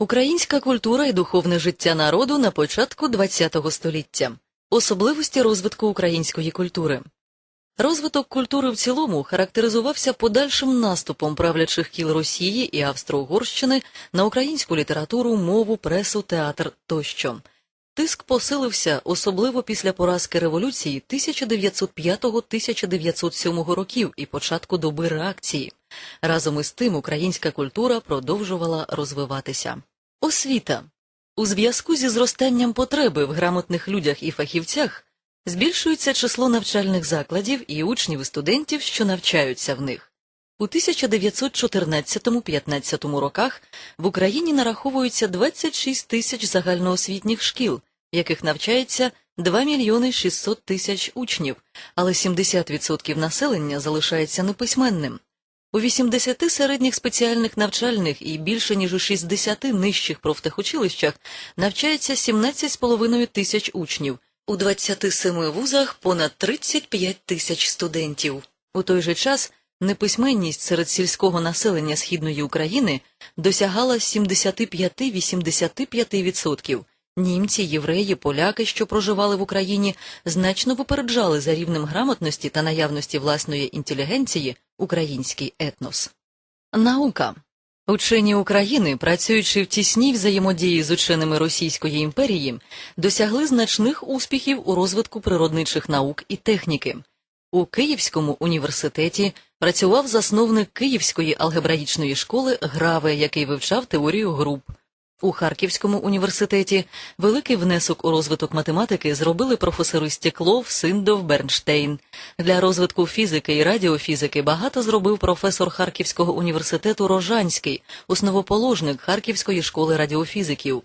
Українська культура і духовне життя народу на початку ХХ століття. Особливості розвитку української культури. Розвиток культури в цілому характеризувався подальшим наступом правлячих кіл Росії і Австро-Угорщини на українську літературу, мову, пресу, театр тощо. Тиск посилився особливо після поразки революції 1905-1907 років і початку доби реакції. Разом із тим українська культура продовжувала розвиватися. Освіта у зв'язку зі зростанням потреби в грамотних людях і фахівцях збільшується число навчальних закладів і учнів і студентів, що навчаються в них. У 1914-15 роках в Україні нараховується 26 тисяч загальноосвітніх шкіл, яких навчається 2 мільйони 600 тисяч учнів, але 70% населення залишається неписьменним. У 80 середніх спеціальних навчальних і більше ніж у 60 нижчих профтехучилищах навчається 17,5 тисяч учнів, у 27 вузах понад 35 тисяч студентів. У той же час неписьменність серед сільського населення Східної України досягала 75-85%. Німці, євреї, поляки, що проживали в Україні, значно випереджали за рівнем грамотності та наявності власної інтелігенції український етнос. Наука Учені України, працюючи в тісній взаємодії з ученими Російської імперії, досягли значних успіхів у розвитку природничих наук і техніки. У Київському університеті працював засновник Київської алгебраїчної школи Граве, який вивчав теорію груп. У Харківському університеті великий внесок у розвиток математики зробили професори Стеклов, Синдов, Бернштейн. Для розвитку фізики і радіофізики багато зробив професор Харківського університету Рожанський, основоположник Харківської школи радіофізиків.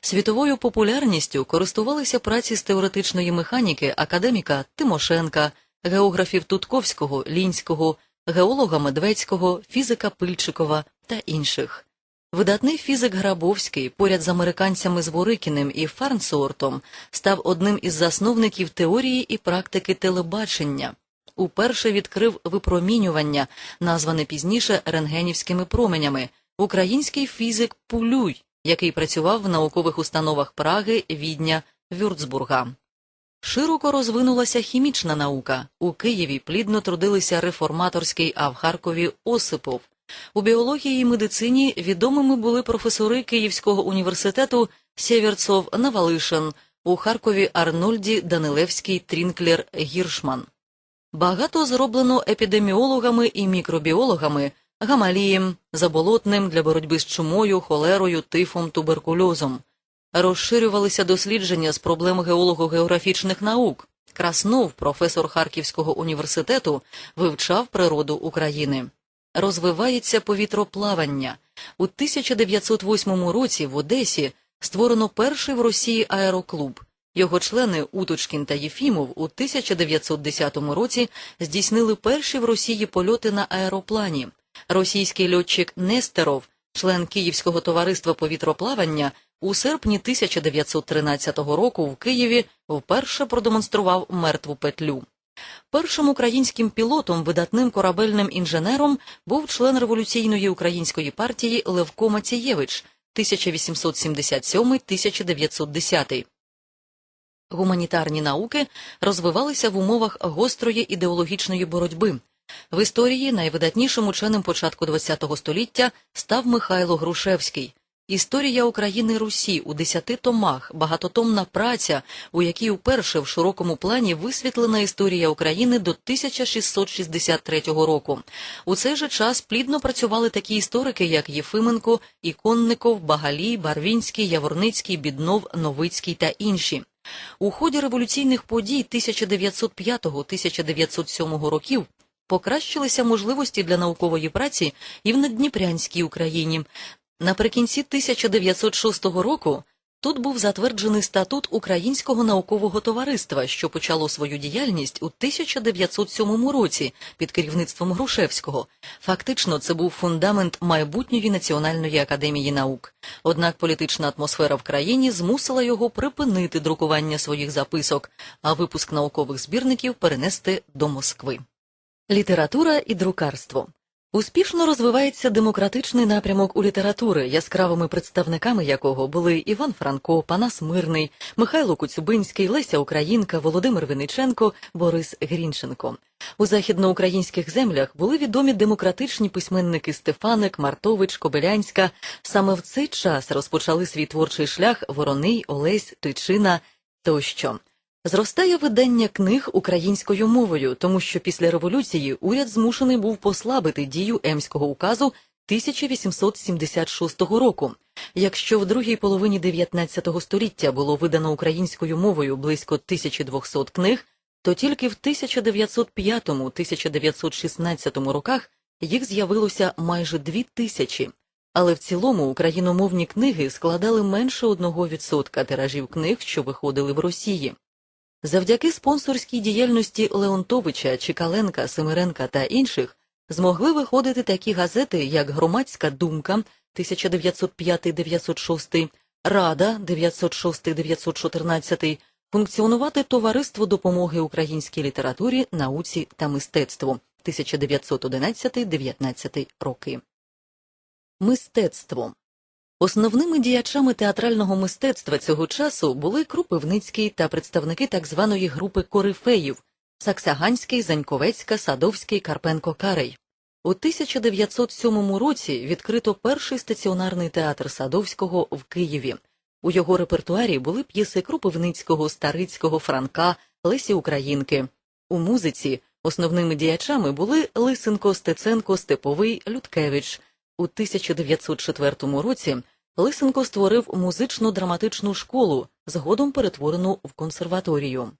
Світовою популярністю користувалися праці з теоретичної механіки академіка Тимошенка, географів Тутковського, Лінського, геолога Медведського, фізика Пильчикова та інших. Видатний фізик Грабовський, поряд з американцями Зворикіним і Фарнсортом, став одним із засновників теорії і практики телебачення. Уперше відкрив випромінювання, назване пізніше рентгенівськими променями, український фізик Пулюй, який працював в наукових установах Праги, Відня, Вюрцбурга. Широко розвинулася хімічна наука. У Києві плідно трудилися реформаторський, а в Харкові Осипов. У біології і медицині відомими були професори Київського університету Сєвєрцов Навалишин, у Харкові Арнольді Данилевський Трінклер Гіршман. Багато зроблено епідеміологами і мікробіологами Гамалієм, Заболотним для боротьби з чумою, холерою, тифом, туберкульозом. Розширювалися дослідження з проблем геолого-географічних наук. Краснов, професор Харківського університету, вивчав природу України розвивається повітроплавання. У 1908 році в Одесі створено перший в Росії аероклуб. Його члени Уточкін та Єфімов у 1910 році здійснили перші в Росії польоти на аероплані. Російський льотчик Нестеров, член Київського товариства повітроплавання, у серпні 1913 року в Києві вперше продемонстрував мертву петлю. Першим українським пілотом, видатним корабельним інженером, був член революційної української партії Левко Мацієвич 1877-1910. Гуманітарні науки розвивалися в умовах гострої ідеологічної боротьби. В історії найвидатнішим ученим початку ХХ століття став Михайло Грушевський. Історія України Русі у десяти томах, багатотомна праця, у якій уперше в широкому плані висвітлена історія України до 1663 року. У цей же час плідно працювали такі історики, як Єфименко, Іконников, Багалій, Барвінський, Яворницький, Біднов, Новицький та інші. У ході революційних подій 1905-1907 років покращилися можливості для наукової праці і в Надніпрянській Україні. Наприкінці 1906 року тут був затверджений статут Українського наукового товариства, що почало свою діяльність у 1907 році під керівництвом Грушевського. Фактично, це був фундамент майбутньої національної академії наук. Однак політична атмосфера в країні змусила його припинити друкування своїх записок, а випуск наукових збірників перенести до Москви. Література і друкарство Успішно розвивається демократичний напрямок у літератури, яскравими представниками якого були Іван Франко, Панас Мирний, Михайло Коцюбинський, Леся Українка, Володимир Винниченко, Борис Грінченко. У західноукраїнських землях були відомі демократичні письменники Стефаник, Мартович, Кобилянська. Саме в цей час розпочали свій творчий шлях Вороний, Олесь, Тичина тощо. Зростає видання книг українською мовою, тому що після революції уряд змушений був послабити дію Емського указу 1876 року. Якщо в другій половині 19 століття було видано українською мовою близько 1200 книг, то тільки в 1905-1916 роках їх з'явилося майже дві тисячі. Але в цілому україномовні книги складали менше 1% тиражів книг, що виходили в Росії. Завдяки спонсорській діяльності Леонтовича, Чикаленка, Семиренка та інших змогли виходити такі газети, як Громадська думка 1905-906, Рада 906-914, функціонувати Товариство допомоги українській літературі, науці та мистецтву 1911-19 роки. Мистецтво Основними діячами театрального мистецтва цього часу були Крупивницький та представники так званої групи корифеїв Саксаганський, Заньковецька, Садовський, Карпенко Карий. У 1907 році відкрито перший стаціонарний театр Садовського в Києві. У його репертуарі були п'єси Крупивницького, Старицького, Франка, Лесі Українки. У музиці основними діячами були Лисенко, Стеценко, Степовий, Людкевич. У 1904 році Лисенко створив музично-драматичну школу, згодом перетворену в консерваторію.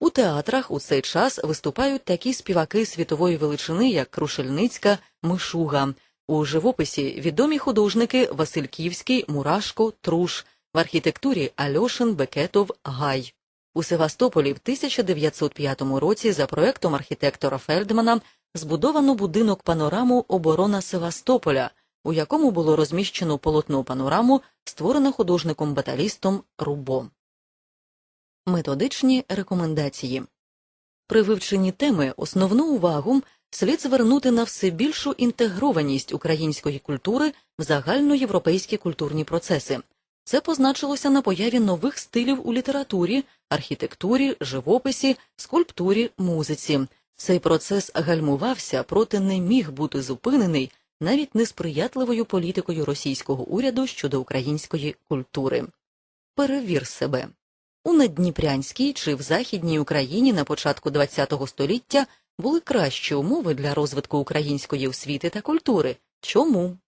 У театрах у цей час виступають такі співаки світової величини, як Крушельницька, Мишуга. У живописі відомі художники Васильківський, Мурашко, Труш, в архітектурі Альошин, Бекетов, Гай. У Севастополі в 1905 році за проектом архітектора Фельдмана збудовано будинок панораму Оборона Севастополя, у якому було розміщено полотно панораму, створене художником-баталістом Рубо. Методичні рекомендації при вивченні теми основну увагу слід звернути на все більшу інтегрованість української культури в загальноєвропейські культурні процеси. Це позначилося на появі нових стилів у літературі, архітектурі, живописі, скульптурі, музиці. Цей процес гальмувався, проте не міг бути зупинений навіть несприятливою політикою російського уряду щодо української культури. Перевір себе у Надніпрянській чи в Західній Україні на початку ХХ століття були кращі умови для розвитку української освіти та культури. Чому?